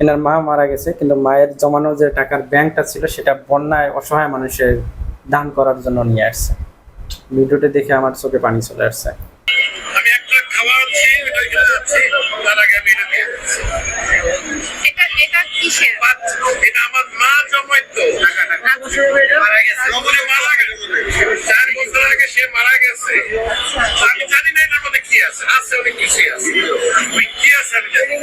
এনার মা মারা গেছে কিন্তু মায়ের জমানো যে টাকার ব্যাংকটা ছিল সেটা বন্যায় অসহায় মানুষের দান করার জন্য নিয়ে আসছে। ভিডিওটি দেখে আমার চোখে পানি চলে আসছে। আমি একটা খাওয়া হচ্ছি ওটা খেতে যাচ্ছি তার আগে আমি এটা দিয়ে এটা এটা কিসের? এটা আমার মা জমাইতো টাকাটা। মারা গেছে। উনি মারা গেছে চার বছর আগে সে মারা গেছে। আমি জানি না এটার মধ্যে কি আছে আছে অনেক কিছুই আছে। কি আছে আমি জানি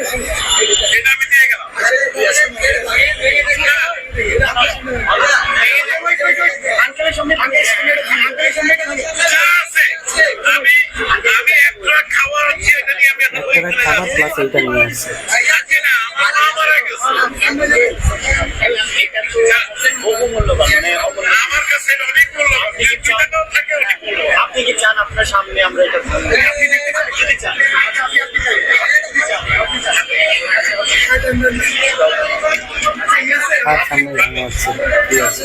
খাবার প্লাস এইটা নিয়ে আপনি কি চান আপনার সামনে আমরা এটা? আর সামনে নিয়ে আসছে ঠিক আছে।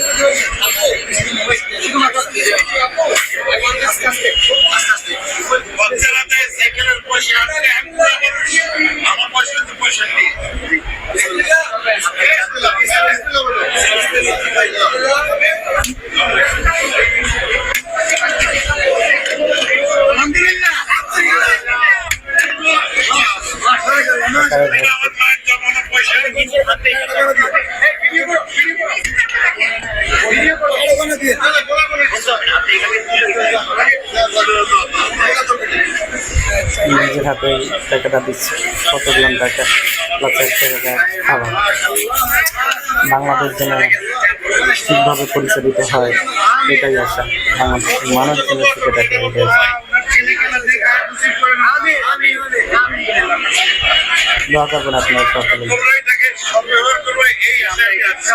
বাচ্চারা নিজের হাতে টাকাটা দিচ্ছে। কত গ্রাম টাকা? টাকা খাবার বাংলাদেশ যেন ঠিকভাবে পরিচালিত হয়, এটাই আশা। বাংলাদেশের মানুষ যেন থাকে, এটাই আশা। দোয়া আপনার সকলে তোমরাই তাকে সদ্ব্যবহার করবে, এই আশায় আমি আছি।